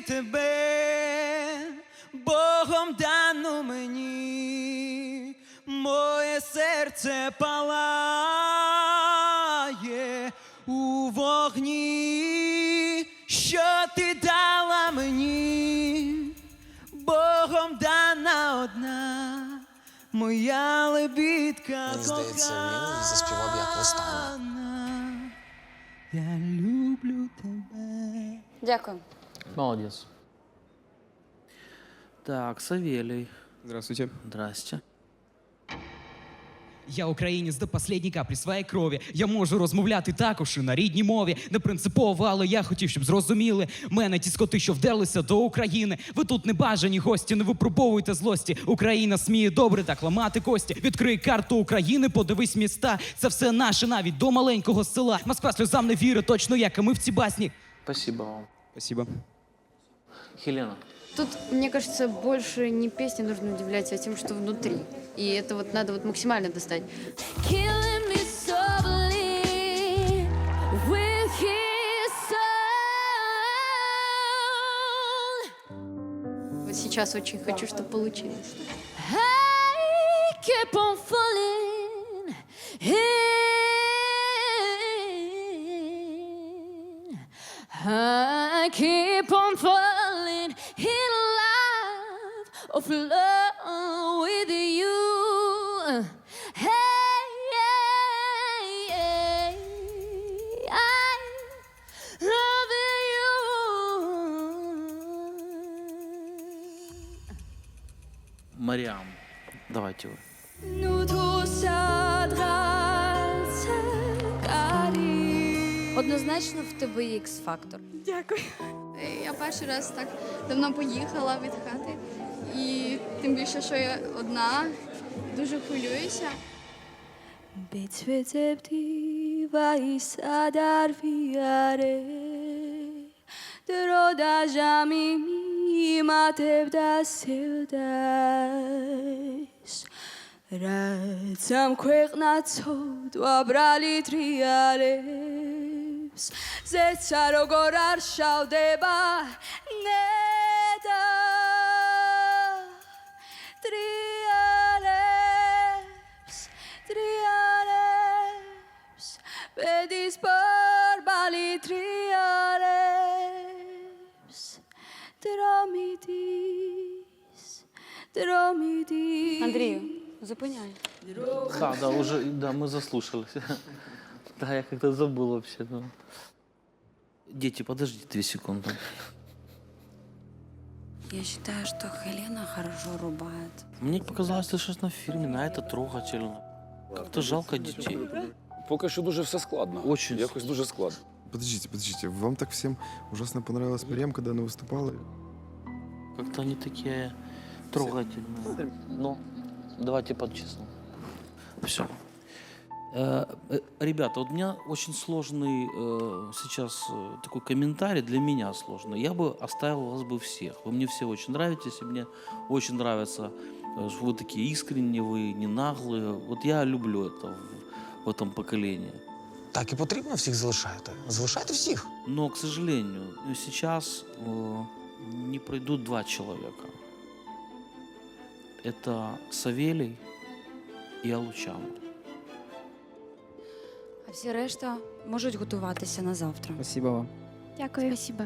тебе, Богом дану мені, моє серце палає у вогні, що ти дала мені, Богом дана одна, моя лебідка Мені здається, він заспівав як востаннє. кохана. Я люблю тебе. Дякую. Молодец. Так, Савелий. Здравствуйте. Здрасте. Я українець до последньої каплі своєї крові. Я можу розмовляти також і на рідній мові. Не принципово, але я хотів, щоб зрозуміли. Мене ті скоти, що вдерлися до України. Ви тут не бажані гості, не випробовуйте злості. Україна сміє добре так ламати кості. Відкрий карту України, подивись міста. Це все наше навіть до маленького села. Москва сльозам не вірить, точно як і ми в ці басні. Спасибо вам. Спасибо. Хелена. Тут, мне кажется, больше не песни нужно удивлять, а тем, что внутри. И это вот надо вот максимально достать. Вот сейчас очень хочу, чтобы получилось. I keep on falling in. I keep on falling of love with you. Hey, hey, hey, I love you. Мариам. Давайте вы. Nous tous Однозначно в тебе є X-фактор. Я перший раз так давно поїхала від хати, і тим більше, що я одна, дуже хвилююся. Betsvetsepti vaisa dar fiare Droda jamimi matevda sevdas Ratsam ქვეყნად ცოდვა ბრალი ტრიალებს ზეცა როგორ არ შავდება ნედა triarevs, triarevs, pedis per bali triarevs, dromitis, dromitis. Андрію, зупиняй. Да, да, уже, да, мы заслушались. Да, я как-то забыл вообще. ну. Дети, подождите две секунды. Я считаю, что Хелена хорошо рубает. Мне показалось, ты сейчас на фильме, на это трогательно. Как-то жалко детей. Поки що дуже все складно. Очень. Якось дуже складно. Подождите, подождите, вам так всем ужасно понравилась Мариам, когда она выступала? Как-то они такие трогательные. Ну, давайте по-честному. Все. Ребята, вот у меня очень сложный э, сейчас э, такой комментарий, для меня сложный. Я бы оставил вас бы всех. Вы мне все очень нравитесь, и мне очень нравится, э, что вы такие искренние, вы не наглые. Вот я люблю это в, в этом поколении. Так і потрібно всіх залишати. Залишайте всіх. Но, к сожалению, сейчас э, не пройдут два человека. Это Савелий и Алучан. Всі решта можуть готуватися на завтра. Спасибо вам. Дякую. Спасибо.